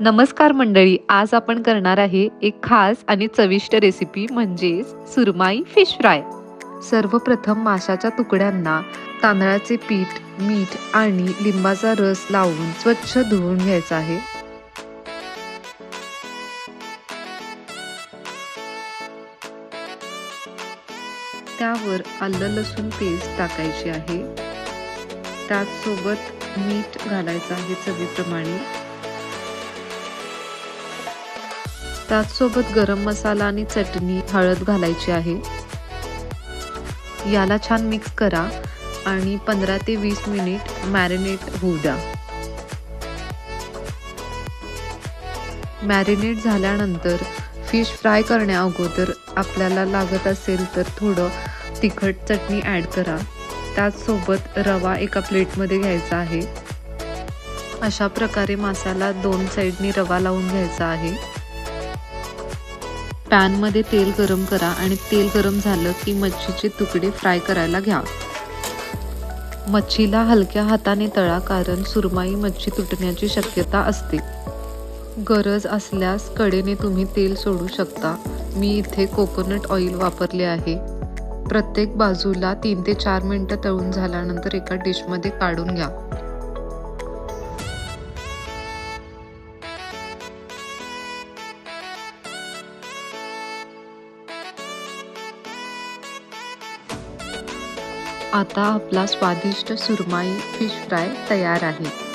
नमस्कार मंडळी आज आपण करणार आहे एक खास आणि चविष्ट रेसिपी म्हणजेच सुरमाई फिश फ्राय सर्वप्रथम माशाच्या तुकड्यांना तांदळाचे पीठ मीठ आणि लिंबाचा रस लावून स्वच्छ धुवून घ्यायचा आहे. त्यावर आलं लसूण पेस्ट टाकायची आहे. त्याचसोबत मीठ घालायचं आहे चवीप्रमाणे. त्याचसोबत गरम मसाला आणि चटणी हळद घालायची आहे. याला छान मिक्स करा आणि पंधरा ते वीस मिनिट मॅरिनेट होऊ द्या. मॅरिनेट झाल्यानंतर फिश फ्राय करण्या अगोदर आपल्याला लागत असेल तर थोडं तिखट चटणी ॲड करा. त्याचसोबत रवा एका प्लेटमध्ये घ्यायचा आहे. अशा प्रकारे मसाला दोन साईडनी रवा लावून घ्यायचा आहे. पॅनमध्ये तेल गरम करा आणि तेल गरम झालं की मच्छीचे तुकडे फ्राय करायला घ्या. मच्छीला हलक्या हाताने तळा कारण सुरमाई मच्छी तुटण्याची शक्यता असते. गरज असल्यास कडेने तुम्ही तेल सोडू शकता. मी इथे कोकोनट ऑइल वापरले आहे. प्रत्येक बाजूला तीन ते चार मिनटं तळून झाल्यानंतर एका डिशमध्ये काढून घ्या. आता आपला स्वादिष्ट सुरमाई फिश फ्राय तयार आहे.